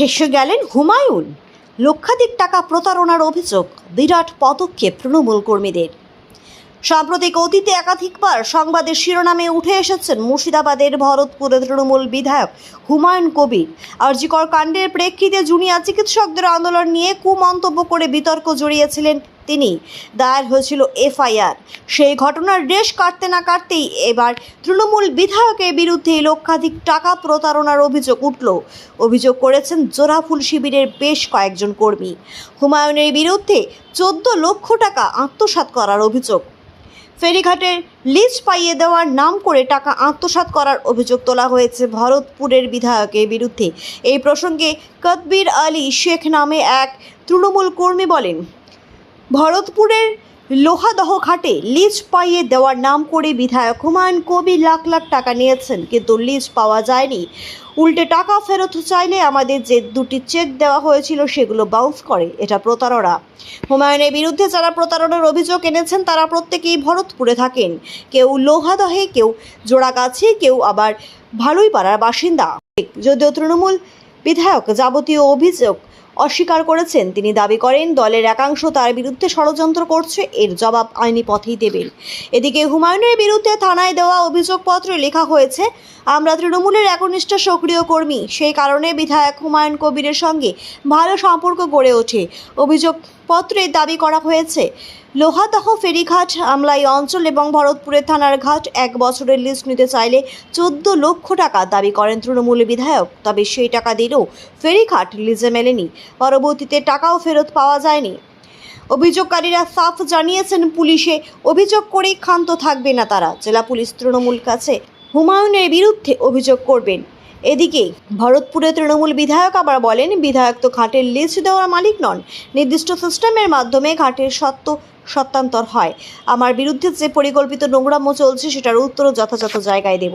ফেসে গেলেন হুমায়ুন। লক্ষাধিক টাকা প্রতারণার অভিযোগ, বিরাট পদক্ষেপ তৃণমূল কর্মীদের। সাম্প্রতিক অতীতে একাধিকবার সংবাদের শিরোনামে উঠে এসেছেন মুর্শিদাবাদের ভরতপুরে তৃণমূল বিধায়ক হুমায়ুন কবির। আরজিকর কাণ্ডের প্রেক্ষিতে জুনিয়র চিকিৎসকদের আন্দোলন নিয়ে কুমন্তব্য করে বিতর্ক জড়িয়েছিলেন তিনি। দায়ের হয়েছিল এফআইআর। সেই ঘটনার রেশ কাটতে না কাটতেই এবার তৃণমূল বিধায়কের বিরুদ্ধে লক্ষাধিক টাকা প্রতারণার অভিযোগ উঠল। অভিযোগ করেছেন জোড়াফুল শিবিরের বেশ কয়েকজন কর্মী। হুমায়ুনের বিরুদ্ধে চোদ্দ লক্ষ টাকা আত্মসাৎ করার অভিযোগ। ফেরিঘাটের লিজ পাইয়ে দেওয়ার নাম করে টাকা আত্মসাৎ করার অভিযোগ তোলা হয়েছে ভরতপুরের বিধায়কের বিরুদ্ধে। এই প্রসঙ্গে কতবির আলী শেখ নামে এক তৃণমূল কর্মী বলেন ভরতপুরের লোহাদহ ঘাটে লিজ পাইয়ে দেওয়ার নাম করে বিধায়ক হুমায়ুন কবি লাখ লাখ টাকা নিয়েছেন, কিন্তু লিজ পাওয়া যায়নি। উল্টে টাকা ফেরত চাইলে আমাদের যে দুটি চেক দেওয়া হয়েছিল সেগুলো বাউন্স করে, এটা প্রতারণা। হুমায়ুনের বিরুদ্ধে যারা প্রতারণার অভিযোগ এনেছেন, তারা প্রত্যেকেই ভরতপুরে থাকেন। কেউ লোহাদহে, কেউ জোড়াগাছি, কেউ আবার ভালোই পাড়ার বাসিন্দা। যদিও তৃণমূল বিধায়ক যাবতীয় অভিযোগ অস্বীকার করেছেন। তিনি দাবি করেন, দলের একাংশ তার বিরুদ্ধে ষড়যন্ত্র করছে, এর জবাব আইনি পথেই দেবেন। এদিকে হুমায়ুনের বিরুদ্ধে থানায় দেওয়া অভিযোগপত্রে লেখা হয়েছে, আমরা তৃণমূলের একনিষ্ঠ সক্রিয় কর্মী। সেই কারণে বিধায়ক হুমায়ুন কবিরের সঙ্গে ভালো সম্পর্ক গড়ে ওঠে। অভিযোগপত্রে দাবি করা হয়েছে, লোহাদহ ফেরিঘাট আমলাই অঞ্চল এবং ভরতপুরের থানার ঘাট এক বছরের লিস্ট নিতে চাইলে চোদ্দ লক্ষ টাকা দাবি করেন তৃণমূল বিধায়ক। তবে সেই টাকা দিলেও ফেরিঘাট লিজে মেলেনি। পরবর্তীতে টাকাও ফেরত পাওয়া যায়নি। অভিযোগকারীরা সাফ জানিয়েছেন পুলিশে, অভিযোগ করেই ক্ষান্ত থাকবে না তারা। জেলা পুলিশ তৃণমূল কাছে হুমায়ুনের বিরুদ্ধে অভিযোগ করবেন। এদিকে ভরতপুরে তৃণমূল বিধায়ক আবার বলেন, বিধায়ক তো ঘাটের লিস্ট দেওয়ার মালিক নন। নির্দিষ্ট সিস্টেমের মাধ্যমে ঘাটের সত্য সত্যান্তর হয়। আমার বিরুদ্ধে যে পরিকল্পিত নোংরামো চলছে, সেটার উত্তরও যথাযথ জায়গায় দেব।